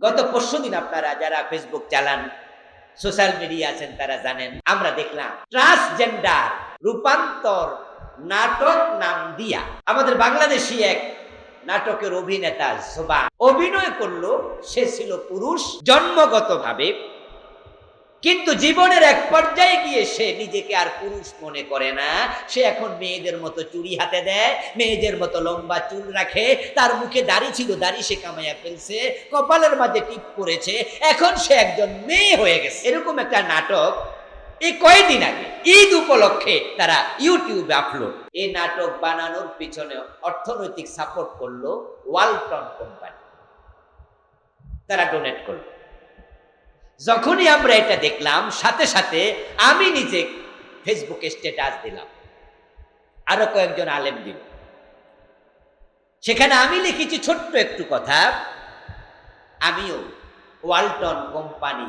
গত পরশু দিন আপনারা যারা ফেসবুক চালান সোশ্যাল মিডিয়া আছেন, তারা জানেন, আমরা দেখলাম ট্রান্সজেন্ডার রূপান্তর নাটক নাম দিয়া আমাদের বাংলাদেশি এক নাটকের অভিনেতা সোবা অভিনয় করল, সে ছিল পুরুষ, জন্মগতভাবে কিন্তু জীবনের এক পর্যায়ে গিয়ে সে নিজেকে আর পুরুষ মনে করে না। সে এখন মেয়েদের মতো চুরি হাতে দেয়, মেয়েদের মতো লম্বা চুল রাখে, তার মুখে দাড়ি ছিল, দাড়ি সে কামাইয়া ফেলছে, কপালের মাঝে টিপ করেছে এখন সে একজন মেয়ে হয়ে গেছে। এরকম একটা নাটক এই কয়েকদিন আগে, ঈদ উপলক্ষে তারা ইউটিউবে আপলোড। এই নাটক বানানোর পিছনে অর্থনৈতিক সাপোর্ট করল ওয়ালটন কোম্পানি। তারা ডোনেট করল। যখনই আমরা এটা দেখলাম, সাথে সাথে আমি নিজে ফেসবুকে স্ট্যাটাস দিলাম। আরও কয়েকজন আলেম দিল। সেখানে আমি লিখেছি ছোট্ট একটু কথা। আমিও ওয়ালটন কোম্পানি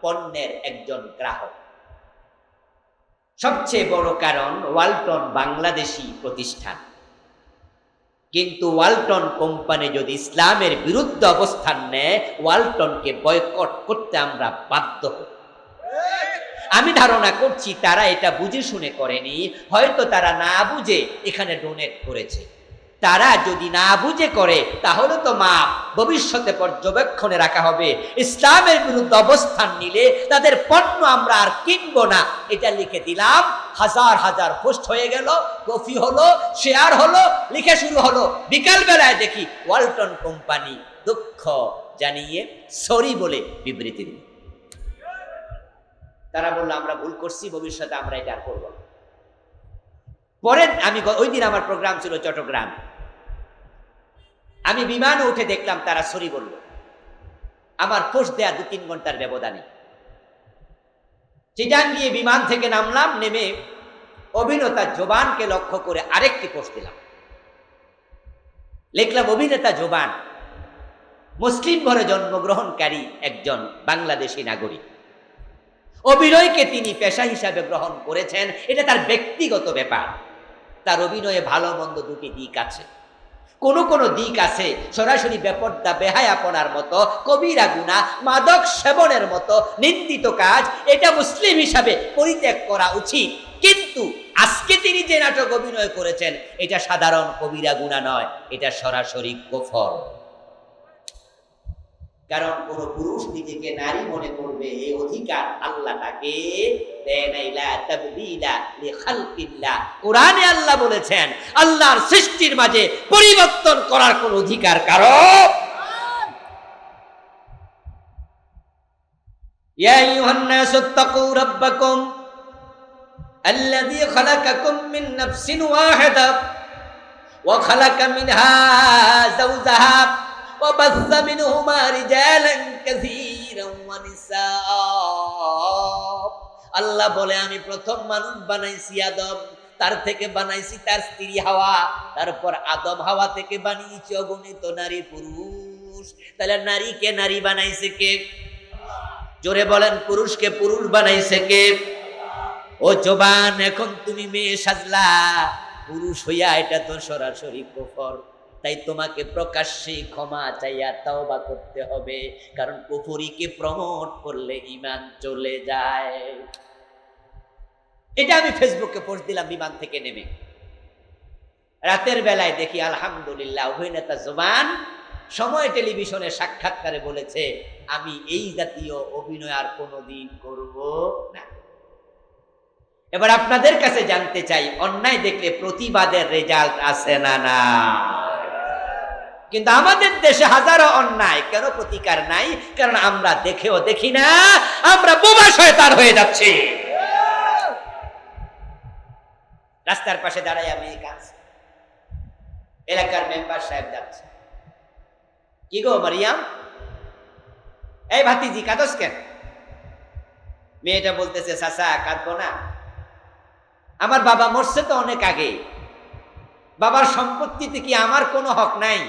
পণ্যের একজন গ্রাহক। সবচেয়ে বড় কারণ ওয়ালটন বাংলাদেশি প্রতিষ্ঠান। কিন্তু ওয়ালটন কোম্পানি যদি ইসলামের বিরুদ্ধে অবস্থান নেয়, ওয়ালটনকে বয়কট করতে আমরা বাধ্য আমি ধারণা করছি তারা এটা বুঝে শুনে করেনি, হয়তো তারা না বুঝে এখানে ডোনেট করেছে। তারা যদি না বুঝে করে, তাহলে তো মা ভবিষ্যতে পর্যবেক্ষণে রাখা হবে। ইসলামের বিরুদ্ধে অবস্থান নিলে তাদের পণ্য আমরা আর কিনবো না। এটা লিখে দিলাম, হাজার হাজার পোস্ট হয়ে গেল কফি হলো, শেয়ার হলো, লিখে শুরু হলো। বিকাল বেলায় দেখি ওয়ালটন কোম্পানি দুঃখ জানিয়ে সরি বলে বিবৃতি দিল। তারা বলল, আমরা ভুল করছি, ভবিষ্যতে আমরা এটা আর করব। পরে আমি ওই দিন আমার প্রোগ্রাম ছিল চট্টগ্রাম। আমি বিমানে উঠে দেখলাম তারা সরি বলল, আমার পোস্ট দেয়া দু তিন ঘণ্টার ব্যবধানে। চিটাং গিয়ে বিমান থেকে নামলাম, নেমে অভিনেতা জোবানকে লক্ষ্য করে আরেকটি পোস্ট দিলাম। লিখলাম, অভিনেতা জোবান, মুসলিম ঘরে জন্মগ্রহণকারী একজন বাংলাদেশি নাগরিক। অভিনয়কে তিনি পেশা হিসাবে গ্রহণ করেছেন। এটা তার ব্যক্তিগত ব্যাপার। তার অভিনয়ে ভালো মন্দ দুটি দিক আছে। কোন কোন দিক আছে, সরাসরি বেপর্দা, বেহায়াপনার মতো, কবিরা গুণা, মাদক সেবনের মতো, নিন্দিত কাজ, এটা মুসলিম হিসাবে পরিত্যাগ করা উচিত। কিন্তু আজকে তিনি যে নাটক অভিনয় করেছেন, এটা সাধারণ কবিরা গুণা নয়, এটা সরাসরি কোফর। কারণ কোন পুরুষ নিজেকে নারী মনে করবে এই অধিকার আল্লাহ তাকে দেয় নাই, লা তাবদীলা লিখালকিল্লাহ। কোরআনে আল্লাহ বলেছেন আল্লাহর সৃষ্টির মাঝে পরিবর্তন করার কোন অধিকার কারো يا أيها الناس اتقوا ربكم الذي خلقكم من نفس واحدة وخلق منها زوجها وبث منهما رجالا كثيرا ونساء আল্লাহ বলে আমি প্রথম মানুষ বানাইছি আদম তার থেকে বানাইছি তার স্ত্রী হাওয়া তারপর আদম হাওয়া থেকে বানিয়েছি অগণিত নারী পুরুষ তাহলে নারীকে নারী বানাইছে কে জোরে বলেন পুরুষকে পুরুষ বানাইছে কে ও জবান এখন তুমি মেয়ে সাজলা পুরুষ হইয়া এটা তো সরাসরি কুফর তাই তোমাকে প্রকাশ্যে ক্ষমা চাইয়া তওবা করতে হবে। কারণ কুফরিকে প্রমোট করলে ইমান চলে যায়। এটা আমি ফেসবুকে পোস্ট দিলাম বিমান থেকে নেমে। রাতের বেলায় দেখি, আলহামদুলিল্লাহ, অভিনেতা জোবান সময় টেলিভিশনে সাক্ষাৎকারে বলেছে, আমি এই জাতীয় অভিনয় আর কোনোদিন করব না। এবার আপনাদের কাছে জানতে চাই, অন্যায় দেখলে প্রতিবাদের রেজাল্ট আসে না না কিন্তু আমাদের দেশে হাজারো অন্যায় কেন প্রতিকার নাই? কারণ আমরা দেখেও দেখি না, আমরা বোমা শয়তান হয়ে যাচ্ছি। রাস্তার পাশে দাঁড়াই আমি কাঁদছি এলাকার মেম্বার সাহেব যাচ্ছে। কি গো মারিয়াম? এই ভাতিজি, কাঁদস কেন? মেয়েটা বলতেছে, চাচা, কাঁদবো না। আমার বাবা মরছে তো অনেক আগে। বাবার সম্পত্তিতে কি আমার কোনো হক নাই?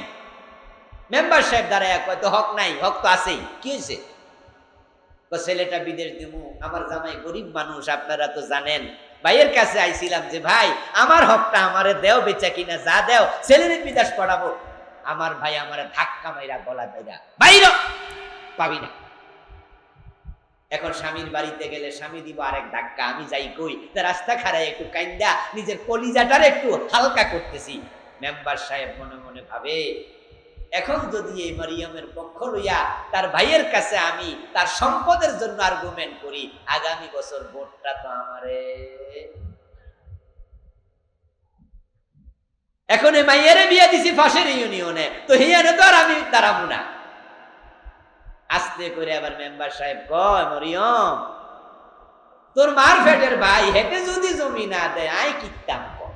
মেম্বার সাহেব দাঁড়ায় কয় তো হক নাই, হক তো আছেই। কি হয়েছে? ছেলেটা বিদেশ দিমু, আমার জামাই গরিব মানুষ, আপনারা তো জানেন। ভাইয়ের কাছে আইছিলাম যে, ভাই, আমার হকটা আমারে দেও বেচা কিনা, যা দেও, ছেলের বিদেশ পড়াবো। আমার ভাই আমার ধাক্কা মাইরা, গলা দেয়া বাইর, পাবি না। এখন স্বামীর বাড়িতে গেলে স্বামী দিব আরেক ধাক্কা, আমি যাই কই? তা রাস্তা খাড়ায় একটু কাইন্দা, নিজের কলিজাটার একটু হালকা করতেছি। মেম্বার সাহেব মনে মনে ভাবে এখন যদি এই মারিয়ামের পক্ষ লইয়া তার ভাইয়ের কাছে আমি তার সম্পদের জন্য আর্গুমেন্ট করি, আগামী বছর ভোটটা তো আমারে। এখন এই মাইয়ারে বিয়া দিছি ফাঁসের ইউনিয়নে তো হিয়ানে তো আর আমি দাঁড়াবো না। আস্তে করে আবার মেম্বার সাহেব কয়, মরিয়ম, তোর মার ফেটের ভাই, হেঁটে যদি জমি না দেয় আই কিতাম কম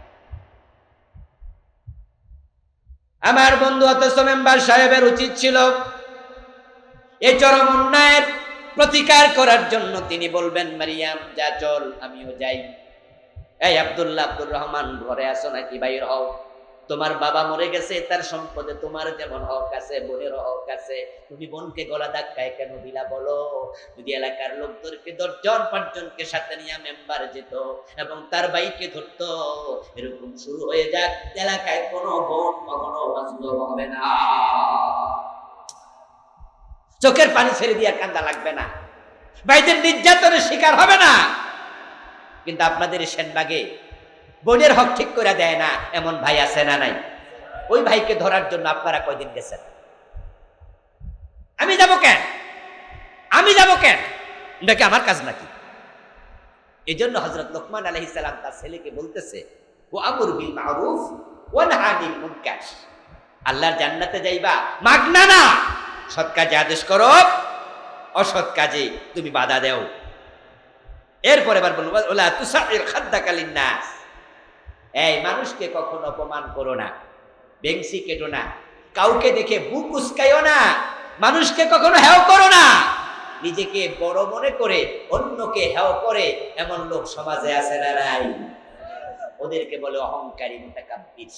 আমার বন্ধু, অথচ মেম্বার সাহেবের উচিত ছিল এই চরম অন্যায়ের প্রতিকার করার জন্য তিনি বলবেন, মারিয়াম, যা চল, আমিও যাই। এই আব্দুল্লাহ আব্দুর রহমান, ঘরে আসো নাকি, বাইর হও। তোমার বাবা মরে গেছে, তার সম্পদে তোমার যেমন হক আছে বোনের হক আছে। তুমি বোনকে গলা ধাক্কায় কেন দিলা বলো? যদি এলাকার লোকদেরকে দশজন, পাঁচজনকে সাথে নিয়ে মেম্বার যেত এবং তার বাইকে ধরতো, এরকম শুরু হয়ে যাক। এলাকায় কোনো ভোট কখনো বাস্তব হবে না। চোখের পানি ছেড়ে দিয়ে কান্দা লাগবে না। ভাইদের নির্যাতনের শিকার হবে না। কিন্তু আপনাদের সেনবাগে বোনের হক ঠিক করে দেয় না, এমন ভাই আছে না নাই? ওই ভাইকে ধরার জন্য আপনারা কয়দিন গেছেন? আমি যাব কেন? আমি যাব কেন? এটা কি আমার কাজ নাকি? এই জন্য হজরত লোকমান আলহিসাল্লাম তার ছেলেকে বলতেছে ও আমর বিল মারুফ ও নাহানিল মুনকার। আল্লাহর জান্নাতে যাইবা মাগনা না সৎ কাজে আদেশ করো, অসৎ কাজে তুমি বাধা দেও। এরপরে এবার বলব, ওলা তুষার খাদ্দাকালীন নাস এই মানুষকে কখনো অপমান করো না। বেংসি কেটো না। কাউকে দেখে বুক উস্কাইও না। মানুষকে কখনো হেও করো না। নিজেকে বড় মনে করে অন্যকে হেও করে এমন লোক সমাজে আছে না নাই। ওদেরকে বলে অহংকারী মোটাকাব্বির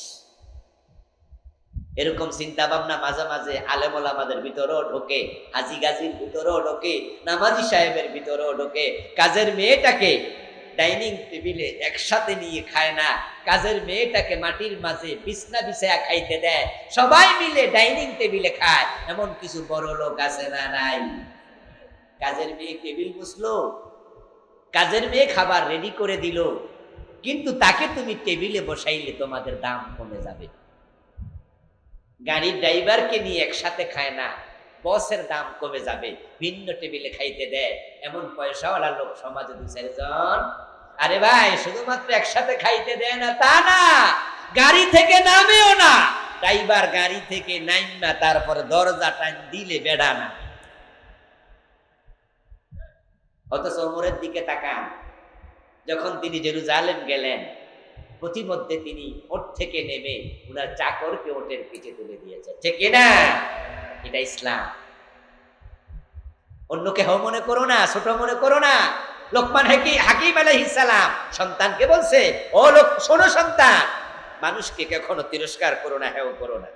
এরকম চিন্তা ভাবনা মাঝে মাঝে আলেমল আমাদের ভিতরেও ঢোকে, হাজি গাজির ভিতরেও ঢোকে, নামাজি সাহেবের ভিতরেও ঢোকে। কাজের মেয়েটাকে ডাইনিং টেবিলে একসাথে নিয়ে খায় না। কাজের মেয়েটাকে মাটির মাঝে বিছনা বিছায়া খাইতে দেয়। সবাই মিলে ডাইনিং টেবিলে খায়। এমন কিছু বড় লোক আছে না নাই? কাজের মেয়ে টেবিল বসল কাজের মেয়ে খাবার রেডি করে দিল। কিন্তু তাকে তুমি টেবিলে বসাইলে তোমাদের দাম কমে যাবে। গাড়ির ড্রাইভারকে নিয়ে একসাথে খায় না। বসের দাম কমে যাবে। ভিন্ন টেবিলে খাইতে দেয়। এমন পয়সাওয়ালা লোক সমাজে দু চারজন। আরে ভাই, শুধুমাত্র একসাথে খাইতে দেয় না, তা না। গাড়ি থেকে নামেও না। ড্রাইভার গাড়ি থেকে নাইমা, তারপরে দরজা টাইম দিলে বেড়া না। অথচ ওমরের দিকে তাকান। যখন তিনি জেরুজালেম গেলেন, প্রতিমধ্যে তিনি ওট থেকে নেমে উনার চাকরকে ওটের পিঠে তুলে দিয়েছে ঠিক না এটা ইসলাম। অন্যকে হও মনে করো না, ছোট মনে করো না। লোকমান হাকি হাকিম আলাইহিসালাম সন্তানকে বলছে, ও লোক, শোনো সন্তান, মানুষকে কখনো তিরস্কার করো না হেও করো না।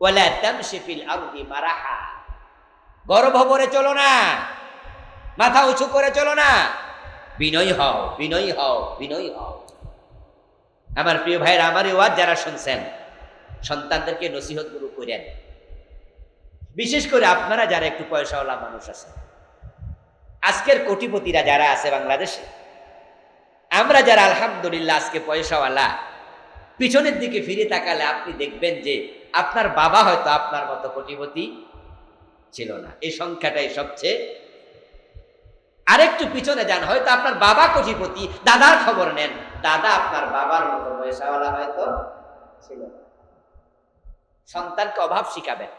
ওয়ালা চলো না, মাথা উঁচু করে চলো না। বিনয়ী হও বিনয়ী হও বিনয়ী হও। আমার প্রিয় ভাইরা আমার ওয়াজ যারা শুনছেন, সন্তানদেরকে নসিহত গুরু করেন বিশেষ করে আপনারা যারা একটু পয়সাওয়ালা মানুষ আছে আজকের কোটিপতিরা যারা আছে বাংলাদেশে, আমরা যারা আলহামদুলিল্লাহ আজকে পয়সাওয়ালা, পিছনের দিকে ফিরে তাকালে আপনি দেখবেন যে আপনার বাবা হয়তো আপনার মতো কোটিপতি ছিল না। এই সংখ্যাটাই সবচেয়ে। আরেকটু পিছনে যান, হয়তো আপনার বাবা কোটিপতি, দাদার খবর নেন। দাদা আপনার বাবার মতো পয়সাওয়ালা হয়তো ছিল না। সন্তানকে অভাব শিখাবেন।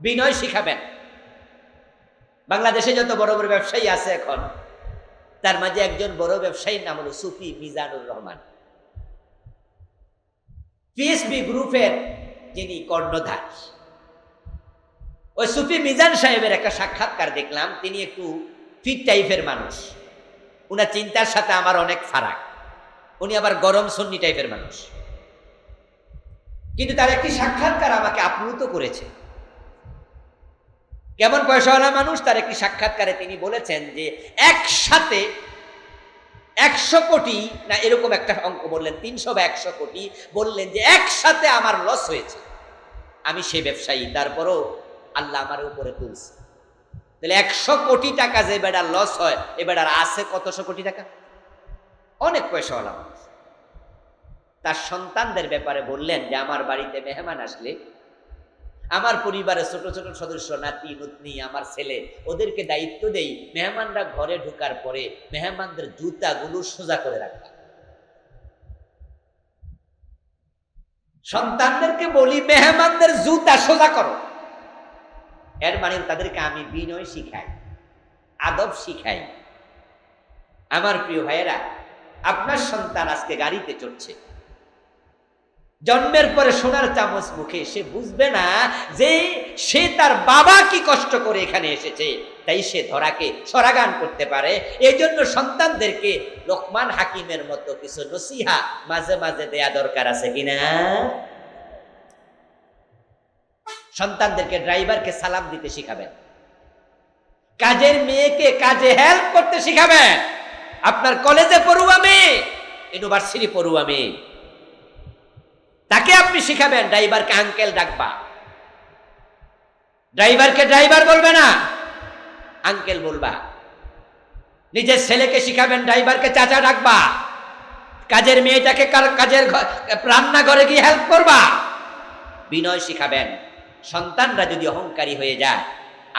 বিনয় শিখাবেন। বাংলাদেশে যত বড় বড় ব্যবসায়ী আছে এখন, তার মাঝে একজন বড় ব্যবসায়ীর নাম হলো সুফি মিজানুর রহমান। পিএসবি গ্রুপের যিনি কর্ণধার, ওই সুফি মিজান সাহেবের একটা সাক্ষাৎকার দেখলাম, তিনি একটু ফিট টাইপের মানুষ। উনার চিন্তার সাথে আমার অনেক ফারাক। উনি আবার গরম সন্নি টাইপের মানুষ। কিন্তু তার একটি সাক্ষাৎকার আমাকে আপ্লুত করেছে। কেমন পয়সাওয়ালা মানুষ? তার একটি সাক্ষাৎকারে তিনি বলেছেন যে একসাথে একশো কোটি, না এরকম একটা অঙ্ক বললেন, তিনশো বা একশো কোটি বললেন যে একসাথে আমার লস হয়েছে। আমি সেই ব্যবসায়ী, তারপরও আল্লাহ আমার উপরে তুলছে। তাহলে একশো কোটি টাকা যে বেড়ার লস হয়, এ বেড়ার আছে কতশো কোটি টাকা? অনেক পয়সাওয়ালা মানুষ তার সন্তানদের ব্যাপারে বললেন যে আমার বাড়িতে মেহমান আসলে আমার পরিবারের ছোট ছোট সদস্য, নাতি, নতনি, আমার ছেলে, ওদেরকে দায়িত্ব দেই মেহমানরা ঘরে ঢোকার পরে মেহমানদের জুতাগুলো সোজা করে রাখবা সন্তানদেরকে বলি, মেহমানদের জুতা সোজা করো। এর মানে তাদেরকে আমি বিনয় শিখাই, আদব শিখাই। আমার প্রিয় ভাইয়েরা, আপনার সন্তান আজকে গাড়িতে চড়ছে। জন্মের পরে সোনার চামচ মুখে, সে বুঝবে না যে সে তার বাবা কি কষ্ট করে এখানে এসেছে। তাই সে ধরাকে সরাগান করতে পারে। এই জন্য সন্তানদেরকে লোকমান হাকিমের মতো কিছু নসিহা মাঝে মাঝে দেয়া দরকার আছে কিনা? সন্তানদেরকে ড্রাইভারকে সালাম দিতে শিখাবেন। কাজের মেয়েকে কাজে হেল্প করতে শিখাবেন। আপনার কলেজে পড়ুয়া মেয়ে, ইউনিভার্সিটি পড়ুয়া মেয়ে। তাকে আপনি শিখাবেন, ড্রাইভারকে আঙ্কেল ডাকবা। ড্রাইভারকে ড্রাইভার বলবে না আঙ্কেল বলবা। নিজের ছেলেকে শিখাবেন, ড্রাইভারকে চাচা ডাকবা। কাজের মেয়েটাকে কাজের রান্নাঘরে গিয়ে হেল্প করবা। বিনয় শিখাবেন, সন্তানরা যদি অহংকারী হয়ে যায়,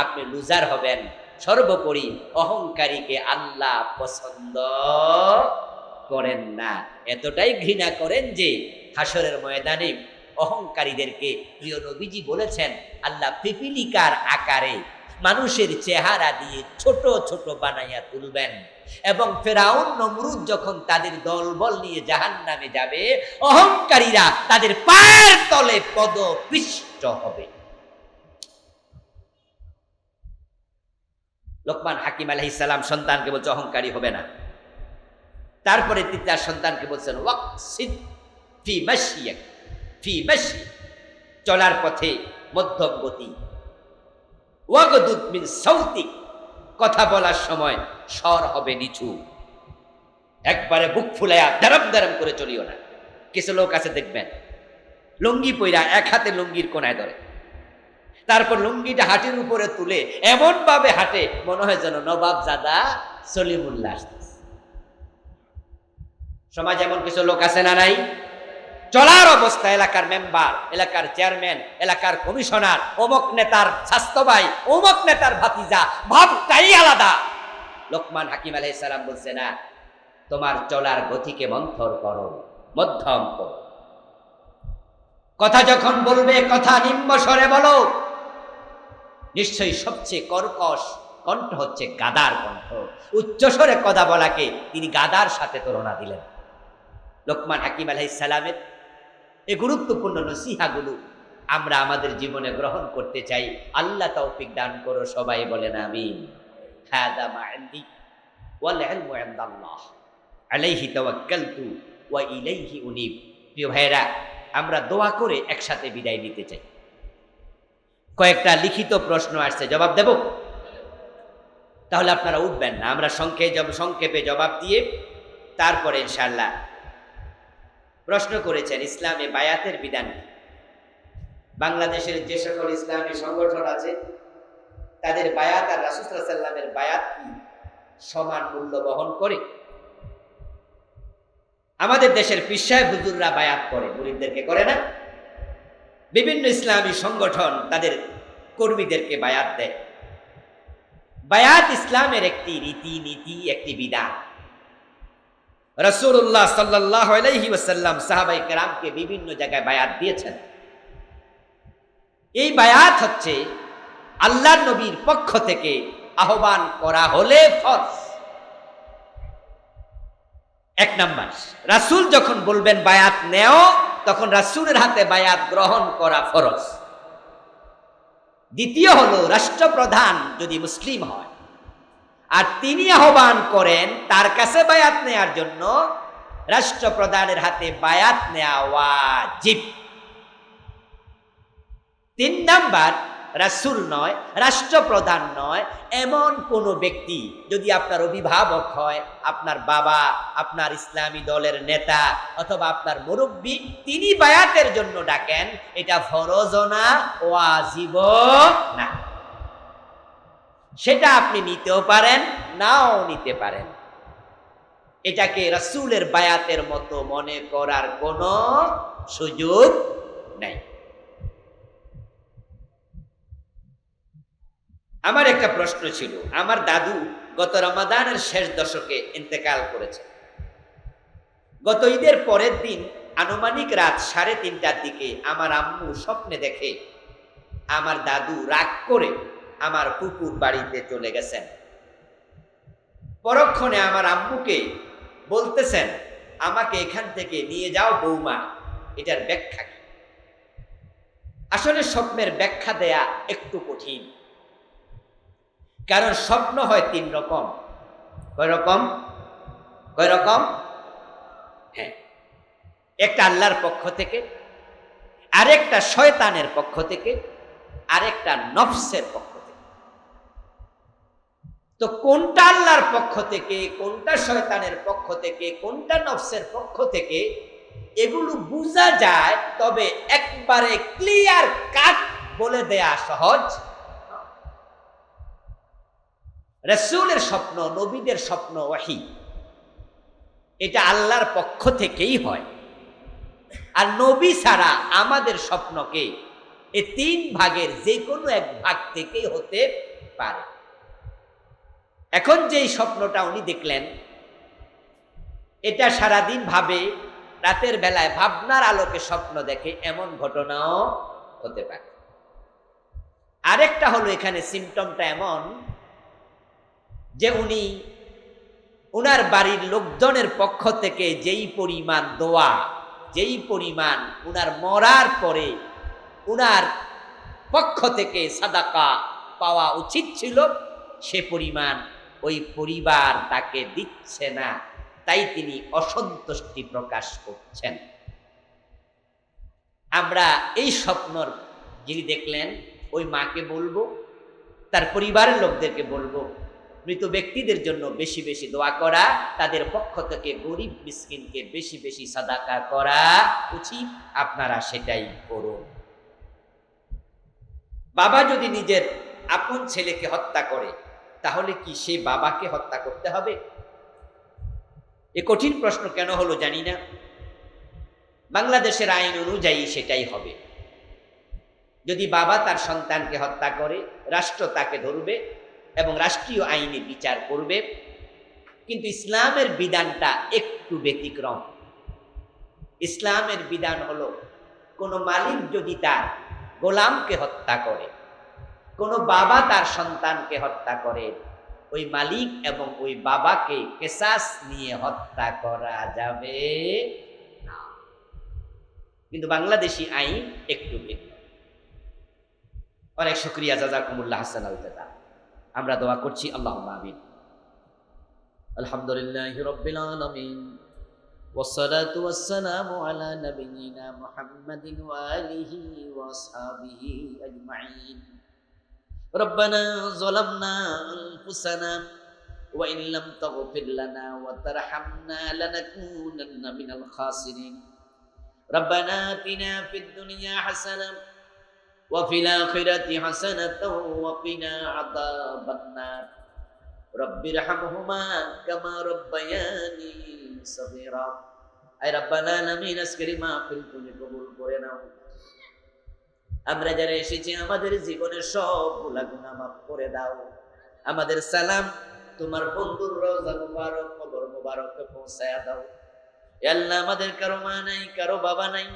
আপনি লুজার হবেন। সর্বোপরি অহংকারীকে আল্লাহ পছন্দ করেন না। এতটাই ঘৃণা করেন যে হাসরের ময়দানে অহংকারীদেরকে প্রিয় নবীজি বলেছেন, আল্লাহ পিপিলিকার আকারে মানুষের চেহারা দিয়ে ছোট ছোট বানাইয়া তুলবেন। এবং ফেরাউন, নমরুদ যখন তাদের দলবল নিয়ে জাহান নামে যাবে, অহংকারীরা তাদের পায়ের তলে পদপিষ্ট হবে। লোকমান হাকিম আলহিস সালাম সন্তানকে বলছে, অহংকারী হবে না। তারপরে তিনি তার সন্তানকে বলছেন, ওয়াকসিদ ফি মাশিয়াক ফি মাশি চলার পথে মধ্যম গতি। ওয়াগদুদ মিন সৌতিক কথা বলার সময় স্বর হবে নিচু। একবারে বুক ফুলাইয়া দারাম দারাম করে চলিও না। কিছু লোক আছে দেখবেন, লুঙ্গি পইরা এক হাতে লুঙ্গির কোনায় ধরে। তারপর লুঙ্গিটা হাটের উপরে তুলে এমন ভাবে হাঁটে, মনে হয় যেন নবাব জাদা সলিমুল্লাহ সমাজ এমন কিছু লোক আছে না নাই? চলার অবস্থা এলাকার মেম্বার, এলাকার চেয়ারম্যান, এলাকার কমিশনার, অমুক নেতার স্বাস্থ্য ভাই অমুক নেতার ভাতিজা, ভাবটাই আলাদা। লোকমান হাকিম সালাম বলছে, না, তোমার চলার গতিকে মন্থর করো, মধ্যম কথা যখন বলবে, কথা নিম্ন স্বরে বলো। নিশ্চয়ই সবচেয়ে কর্কশ কণ্ঠ হচ্ছে গাদার কণ্ঠ। উচ্চস্বরে কথা বলাকে তিনি গাদার সাথে তুলনা দিলেন। লোকমান হাকিম আলাইহিস সালামের এই গুরুত্বপূর্ণ নসিহাগুলো আমরা আমাদের জীবনে গ্রহণ করতে চাই। আল্লাহ তৌফিক দান করো, সবাই বলেন আমি আমরা দোয়া করে একসাথে বিদায় নিতে চাই। কয়েকটা লিখিত প্রশ্ন আসছে, জবাব দেব? তাহলে আপনারা উঠবেন না, আমরা সংক্ষেপে সংক্ষেপে জবাব দিয়ে তারপরে ইনশাল্লাহ প্রশ্ন করেছেন, ইসলামে বায়াতের বিধান? বাংলাদেশের যে সকল ইসলামী সংগঠন আছে, তাদের বায়াত আর রাসুসাল্লাহ সাল্লামের বায়াত কি? সমান মূল্য বহন করে। আমাদের দেশের পিসায় হুজুররা বায়াত করে, মুরিদদেরকে করে না। বিভিন্ন ইসলামী সংগঠন তাদের কর্মীদেরকে বায়াত দেয়। বায়াত ইসলামের একটি রীতি নীতি একটি বিধান। রসুল্লাহ সাল্লাহ আলাইহি ওয়াসাল্লাম সাহাবাই কেরামকে বিভিন্ন জায়গায় বায়াত দিয়েছেন। এই বায়াত হচ্ছে আল্লাহ নবীর পক্ষ থেকে আহ্বান করা হলে ফরজ। এক নাম্বার, রাসূল যখন বলবেন বায়াত নেও, তখন রাসূলের হাতে বায়াত গ্রহণ করা ফরজ। দ্বিতীয় হলো, রাষ্ট্রপ্রধান যদি মুসলিম হয় আর তিনি আহ্বান করেন, তার কাছে বায়াত নেয়ার জন্য রাষ্ট্রপ্রধানের হাতে বায়াত নেওয়া ওয়াজিব তিন নাম্বার, রাসূল নয়, রাষ্ট্রপ্রধান নয়, এমন কোন ব্যক্তি যদি আপনার অভিভাবক হয়, আপনার বাবা, আপনার ইসলামী দলের নেতা অথবা আপনার মুরব্বী, তিনি বায়াতের জন্য ডাকেন, এটা ফরজ না ওয়াজিব না। সেটা আপনি নিতেও পারেন, নাও নিতে পারেন। এটাকে রাসূলের বায়াতের মতো মনে করার কোনো সুযোগ নেই। আমার একটা প্রশ্ন ছিল, আমার দাদু গত রমাদানের শেষ দশকে ইন্তেকাল করেছে। গত ঈদের পরের দিন আনুমানিক রাত সাড়ে তিনটার দিকে আমার আম্মু স্বপ্নে দেখে আমার দাদু রাগ করে আমার কুকুর বাড়িতে চলে গেছেন। পরক্ষণে আমার আম্মুকে বলতেছেন, আমাকে এখান থেকে নিয়ে যাও বৌমা, এটার ব্যাখ্যা কি? আসলে স্বপ্নের ব্যাখ্যা দেয়া একটু কঠিন। কারণ স্বপ্ন হয় তিন রকম। কয় রকম? কয় রকম? হ্যাঁ একটা আল্লাহর পক্ষ থেকে, আরেকটা শয়তানের পক্ষ থেকে, আরেকটা নফসের পক্ষ তো কোনটা আল্লাহর পক্ষ থেকে, কোনটা শয়তানের পক্ষ থেকে, কোনটা নফসের পক্ষ থেকে, এগুলো বোঝা যায়, তবে একবারে ক্লিয়ার কাট বলে দেয়া সহজ। রসুলের স্বপ্ন, নবীদের স্বপ্ন, ওয়াহি। এটা আল্লাহর পক্ষ থেকেই হয়। আর নবী ছাড়া আমাদের স্বপ্নকে এ তিন ভাগের যে কোনো এক ভাগ থেকেই হতে পারে। এখন যেই স্বপ্নটা উনি দেখলেন, এটা সারাদিন ভাবে, রাতের বেলায় ভাবনার আলোকে স্বপ্ন দেখে এমন ঘটনাও হতে পারে। আরেকটা হলো এখানে সিমটমটা এমন যে উনি উনার বাড়ির লোকজনের পক্ষ থেকে যেই পরিমাণ দোয়া, যেই পরিমাণ উনার মরার পরে উনার পক্ষ থেকে সাদাকা পাওয়া উচিত ছিল, সে পরিমাণ ওই পরিবার তাকে দিচ্ছে না, তাই তিনি অসন্তুষ্টি প্রকাশ করছেন। আমরা এই স্বপ্নর যিনি দেখলেন, ওই মাকে বলব, তার পরিবারের লোকদেরকে বলব, মৃত ব্যক্তিদের জন্য বেশি বেশি দোয়া করা, তাদের পক্ষ থেকে গরিব মিসকিনকে বেশি বেশি সাদাকা করা উচিত, আপনারা সেটাই করুন। বাবা যদি নিজের আপন ছেলেকে হত্যা করে তাহলে কি সে বাবাকে হত্যা করতে হবে? এ কঠিন প্রশ্ন কেন হলো জানি না। বাংলাদেশের আইন অনুযায়ী সেটাই হবে। যদি বাবা তার সন্তানকে হত্যা করে, রাষ্ট্র তাকে ধরবে এবং রাষ্ট্রীয় আইনে বিচার করবে, কিন্তু ইসলামের বিধানটা একটু ব্যতিক্রম। ইসলামের বিধান হলো, কোনো মালিক যদি তার গোলামকে হত্যা করে কোনো বাবা তার সন্তানকে হত্যা করে ওই মালিক এবং ওই বাবাকে কেসাস নিয়ে হত্যা করা যাবে না কিন্তু বাংলাদেশি আইন একটু ভিন্ন অনেক শুক্রিয়া জাজাকুমুল্লাহ হাসান আলতেদা আমরা দোয়া করছি আল্লাহ আমিন আলহামদুলিল্লাহ রব্বিল আলামিন والصلاة والسلام على نبينا محمد وآله وأصحابه أجمعين ربنا ظلمنا أنفسنا وإن لم تغفر لنا وترحمنا لنكونن من الخاسرين ربنا آتنا في الدنيا حسنة وفي الآخرة حسنة وقنا عذاب النار رب ارحمهما كما ربياني صغيرا أي ربنا لمن أسكري ما في الكل قبول করে নাও আমরা যারা এসেছি, আমাদের জীবনের সবগুলা গুনাহ মাফ করে দাও। আমাদের সালাম তোমার বন্ধুর রোজা মুবারক, কবর মুবারকে পৌঁছায়া দাও। আল্লাহ আমাদের কারও মা নাই, কারও বাবা নাই।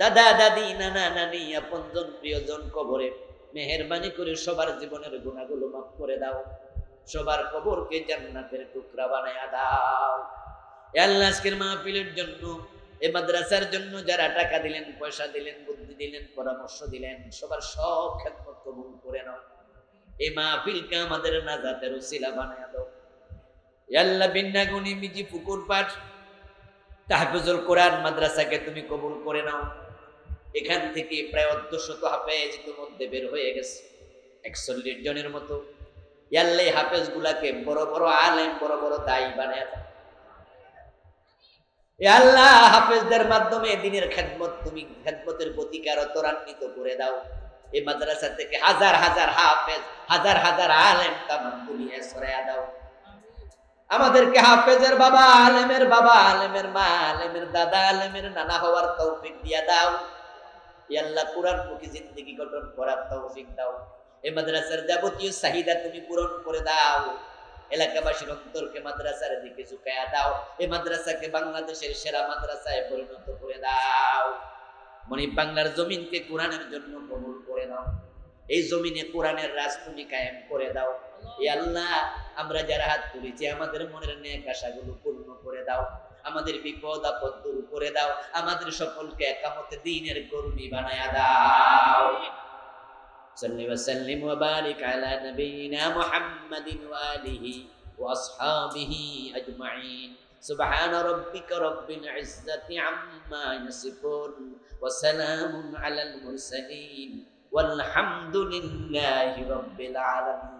দাদা, দাদি, নানা, নানি, আপনজন, প্রিয়জন কবরে মেহেরবানি করে সবার জীবনের গুণাগুলো মাফ করে দাও। সবার কবরকে জান্নাতের টুকরা বানায়া দাও। আল্লাহ আজকের মাহফিলের জন্য এ মাদ্রাসার জন্য যারা টাকা দিলেন, পয়সা দিলেন, বুদ্ধি দিলেন, পরামর্শ দিলেন, সবার সব খেদমত কবুল করে নাও। এই মাহফিলকে আমাদের নাজাতের উসিলা বানায়া দাও। এ আল্লাহ বিন্না গুনি মিজি পুকুর পাঠ কোরআন মাদ্রাসাকে তুমি কবুল করে নাও। এখান থেকে প্রায় অর্ধশত হাফেজ ইতিমধ্যে বের হয়ে গেছে, একচল্লিশ জনের মতো। ইয়াল্লে হাফেজ গুলাকে বড় বড় আলেম, বড় বড় দায়ী বানায় দাও। আল্লাহ হাফেজদের মাধ্যমে দিনের খেদমত তুমি খেদমতের প্রতিকার ত্বরান্বিত করে দাও। এই মাদ্রাসা থেকে হাজার হাজার হাফেজ, হাজার হাজার আলেম তামাম দুনিয়া সরাইয়া দাও। আমাদেরকে হাফেজের বাবা, আলেমের বাবা, আলেমের মা, আলেমের দাদা, আলেমের নানা হওয়ার তৌফিক দিয়া দাও। ই আল্লাহ কোরআন মুখী জিন্দগি গঠন করার তৌফিক দাও। এই মাদ্রাসার যাবতীয় চাহিদা তুমি পূরণ করে দাও। এলাকাবাসীর অন্তরকে মাদ্রাসার দিকে ঝুঁকায়া দাও। এই মাদ্রাসাকে বাংলাদেশের সেরা মাদ্রাসায় পরিণত করে দাও। মনিব বাংলার জমিনকে কোরআনের জন্য কবুল করে দাও এই জমিনে কোরআনের রাজ তুমি কায়েম করে দাও। আল্লাহ, আমরা যারা হাত তুলেছি, আমাদের মনের নেক আশাগুলো পূর্ণ করে দাও। আমাদের বিপদ, আপদ দূর করে দাও। আমাদের সকলকে একামতে দিনের কর্মী বানায়া দাও। صل وسلم وبارك على نبينا محمد وآله وأصحابه أجمعين. سبحان ربك رب العزة عما يصفون وسلام على المرسلين. والحمد لله رب العالمين.